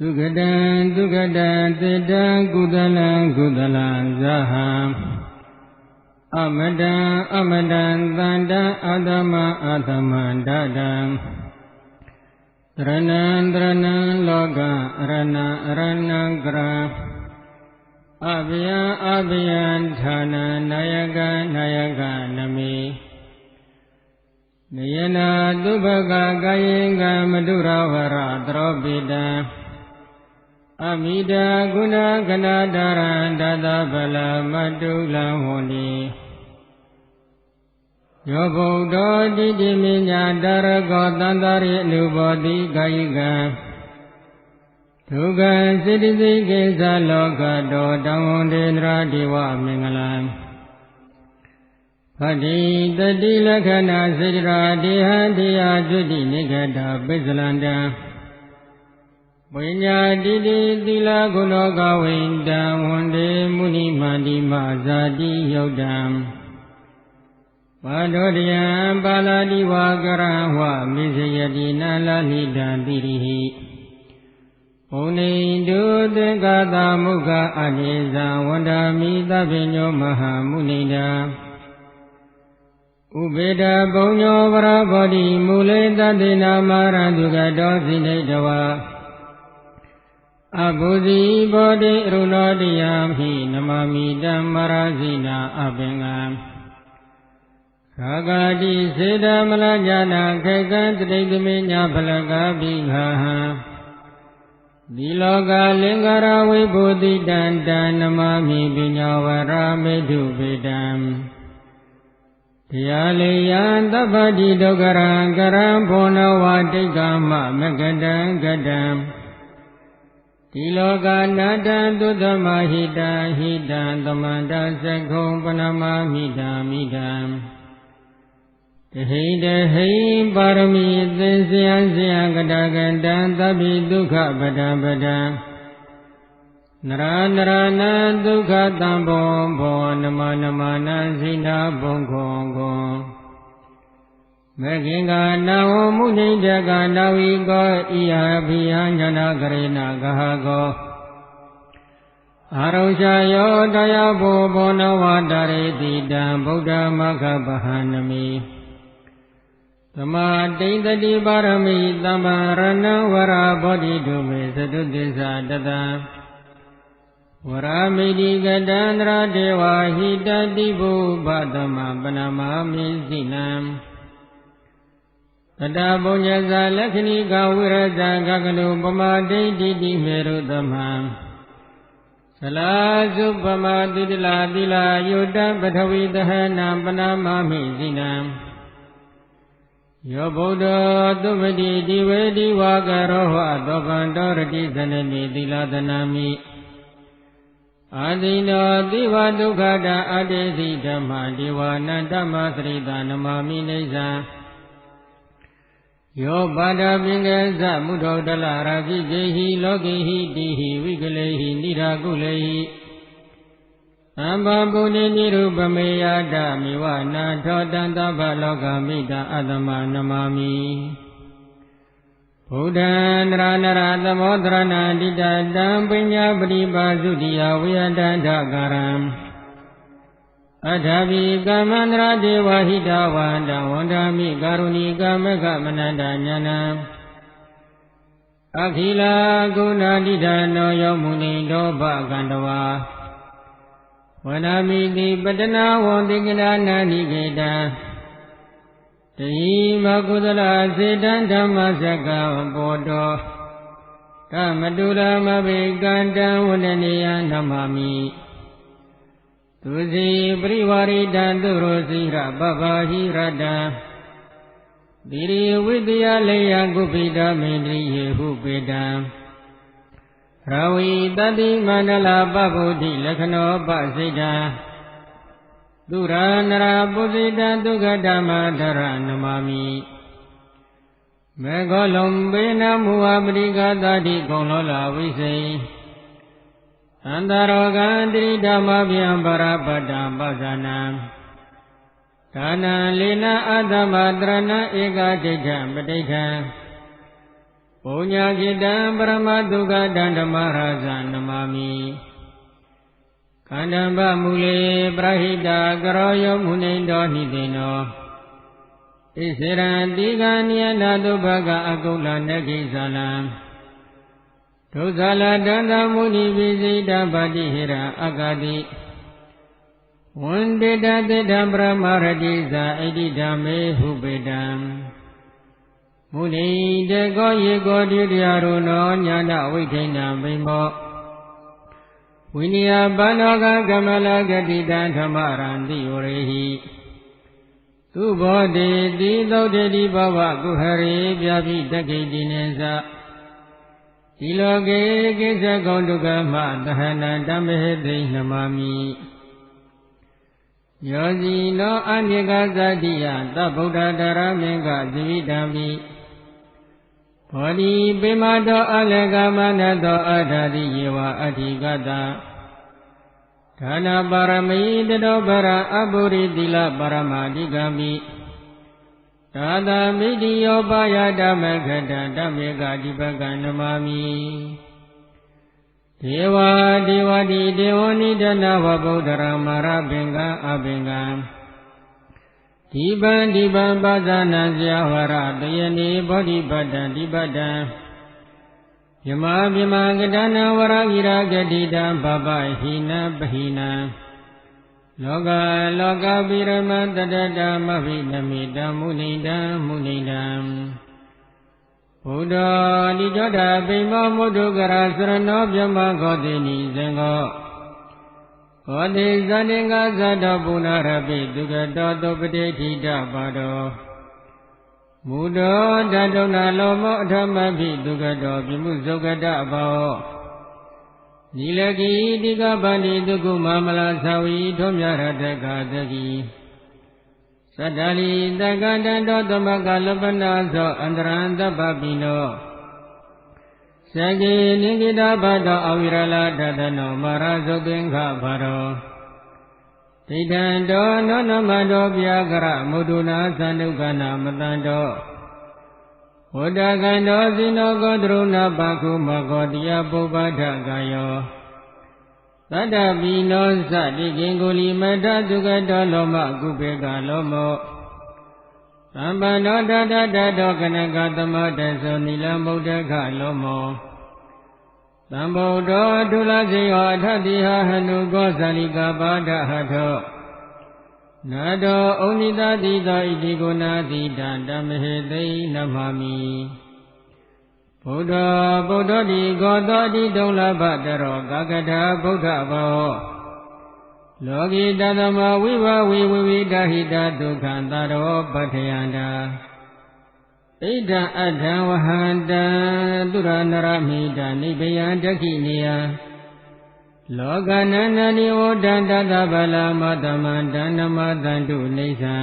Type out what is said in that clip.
ဒုက္ကတံဒုက္ကတံတေတံကုသလံကုသလံဇဟံအမတံအမတံတန္တံအာသမအာသမန္တတံတရဏံတရဏံလောကရဏံအရဏံကရံအဘယံအဘယံဌာနံနာယကနာယကနမိနယနာသုဘကကာယေကမတုရဝရသရောပိတံ အမိတာဂုဏကနာတရံတသဗလမတုလံဟောတိယောဗုဒ္ဓတိတိမိညာတရကောတန္တရိအနုဘောတိကာယကံဒုက္ခစိတ္တိစိကိစ္စလောကတောတံဝန္တေန္ဒရာဒေဝမင်္ဂလံဖတိတတိလက္ခဏာစေတရာဒေဟံတရားကျွတိနိဂတပိစလန္တံ ဝိညာတိတိသီလဂုဏောကဝိတံဝန္တေမုနိမန္တိမဇာတိယုတ်တံပါဒောတယံပါဠိဝါကရံဝမိစယတိနာလဟိတံတိရိဟိဘုံနေတုသင်္ကာသမုခအနေဇံဝန္ဒာမိသဗ္ဗညောမဟာမုနိတံဥပေတဘုံညောပရဘောတိမူလေတတေနာမရံသူကတောစိနေတဝါ အဘုဇီဘောတိအရုဏောတိယမိနမမိတံမရဇိနာအပင်ကံရာဂာတိစေတမလညာနာခေကံတတိတမေညာဖလကပိခာဟံဒီလောကလင်္ကာရဝိဘုတိတံတံနမမိပညာဝရမေတုပေတံတရားလေယံသဗ္ဗတိဒုက္ခရံကရံဘောနဝတိတ်ကမမကတံကတံ ဒီလောကနာတံသုသမဟိတံဟိတံသမန္တသက္ခုံပနမမိတံမိတံတဟိတဟိပါရမီသင်္ဆယံဆယံကတကတံသဗ္ဗိဒုက္ခပဒံပဒံနရနရနံဒုက္ခတံဘောဘောနမနမနံစိနာဘုံခောခော မခင်္ဂနာဝမုနိတကနာဝိကောဣယဘိယညာနာကရေနာဂဟကောအာရုရှာယောတယဘောဘောနဝတရေတိတံဗုဒ္ဓမဂ္ဂဗဟနမိသမာတိန်တတိပါရမိသမ္မာရဏဝရဘောဓိတုမေသတုသစ္စာတတံဝရမိတိကတန္တရာဒေဝဟိတတိဘုဗသမပနမမိစိနံ တတဘုံညဇာလက္ခဏိကဝိရဇံကကလုပမာဒိဋ္ဌိတိမေရုသမံသလာစုပမတိတလာတိလာယုတပထဝီသဟနံပနာမမိစိနံယောဗုဒ္ဓသုပတိဒီဝေဒီဝါကရောဟသောကံတောရတိသနတိသီလသနာမိအာတိနောတိဝဒုက္ခတာအတေသိဓမ္မာဒီဝနန္တမသရိတာနမမိနေဇံ ယောပါဒပင်ကဇမုထောတလရာဇိဇေဟိလောကေဟိတိဟိဝိကလေဟိနိရာကုလေဟိအမ္ဘပုဏ္ဏနိရုပမေယတမိဝနာထောတံသဗ္ဗလောကမိတအတ္တမနမမိဘုဒ္ဓံနရနရသမောတရဏတိတတံပညာပရိပါစုတိယဝိယတန္တကာရံ အထာဘိကမန္တရာဒေဝဟိတဝန္တဝန္တာမိကာရုဏီကမကမနန္တညာနံအခိလာကုဏတိဒနောယောမုနိတောဘကန္တဝါဝနာမိတိပတနာဝံတိကနာနာနိကေတံတဟိမကုသလစေတံဓမ္မစကံဘောတောကမတုလမဘိကန္တံဝန္ဒနေယနမမိ သူစီပရိဝရိတံသူရောစီရပပဟိရတံသီရိဝိတယလေယကုပိတမေန္ဒိယေဟုပေတံရဝီတတိမန္တလာပဗုဒ္ဓိလက္ခဏောပစိတံသူရနရာပုစိတံဒုက္ခဓမ္မဒရနမမိမေဃလုံးဘေနမူဝပရိကသတိကုံလောလာဝိစိ သန္တာရောဂံတိဓမ္မဗျံပရပတ္တပဇာနံဒါနံလေနအတ္တမတရဏဧကဒိဋ္ဌံပဋိဋ္ဌံပုညจิตံပရမတုကတံဓမ္မရာဇာနမမိခန္ဓံဗမူလေပရဟိတကရောယောမုနိတောနိတိနောဣစေရံတိကနိယနာတုဘကအကုလနခိဇာလံ ဒုဇာလတန္တမုနိပိစိတဗတိဟိရအကတိဝန္တေတတေတံပရမရတိဇာဣတိဓမ္မေဟုပေတံမုနိတေကောယေကောတိတရားရုနောညာတဝိခိဏံဘိမောဝိနည်းပန္နောကကမလဂတိတံဓမ္မရံတိဝရေဟိသူဘောတိတိသုတ်တိဘဝကုဟရေပြပိတက္ခိတိနေသ ဒီလောကေကိစ္စကုံဒုက္ခမသဟနံတမဟေသိနမမိယောဇီနောအနိကသတိယသဗ္ဗုဒ္ဓတရမေကဇိဝိတံမိဘောဓိပေမတောအလကမနတောအထာတိယေဝအဋ္ဌိကတဒါနပါရမီတတောပရအပုရိတိလပရမဓိကမိ သာသာမိတိယောပါယဓမ္မခတဓမ္မေကတိပကနမမိဒေဝဒေဝတိဒေဝနိဒနာဝဗုဒ္ဓရမရပင်္ဂအပင်္ဂဒီပံဒီပံပါဇာနံဇယဝရတယနေဘောဓိပတ္တံဒီပတ္တံယမပြမကတနာဝရဂိရာဂတိတံဘဘဟိနပဟိနံ လောကလောကပိရမတတတမဘိနမိတမုနိတံမုနိတံဘုဒ္ဓတိတောတာပိမောမုဒ္ဒကရာစရဏောပြမခောတိနိသင်္ဃောခောတိဇတိင်္ဂဇတောပုဏ္ဏရပိဒုက္ကတောသုပတိဋ္ဌိတပါတော်မူတော်တတုဏလောမောအထမဖိဒုက္ကတောပြမှုဇုက္ကတဘော နိလကိတိကပန္တိဒုက္ခမမလာသဝီထုံးမြရတက္ခသကိသတ္တလီတက္ကတံတောသမကလပနာသောအန္တရံတပ္ပပိနောသကေနိကိတာဘတောအဝိရလတတနောမာရဇုတ်သင်္ခဘာရောဒိဋ္ဌံတောနောနမတောပြာကရမုဒုနာသန္တုကနာမတန္တော ဝတ္တကန္တောဇိနောကောတရုဏပခုမကောတိယပုပ္ပဒကာယောသတ္တပိနောသတိကင်ကိုလီမတသုကတောလောမကုပေကလောမောသမ္ပန္နောတတတတောကနကသမတသောနိလမုဒ္ဒခလောမောသံဗုဒ္ဓောဒုလစေယောအထတိဟဟနုကောဇာလိကပါဒဟထော နာတောဩနိတတိသောဣတိကုဏတိတံတမဟေသိနမမိဘုဒ္ဓဗုဒ္ဓတိဂောသောတိဒုလဘတရောကာကထာဗုဒ္ဓဘောလောကိတသမဝိဘဝိဝိဝိတဟိတဒုက္ခံတရောပထယန္တာဣဒံအထံဝဟန္တံသူရနရမိတနိဗ္ဗယံဒက္ခိနေယ လောကနန္ဒနိဝဒန္တသဗ္ဗလာမတမန္တနမတန္တုနေသံ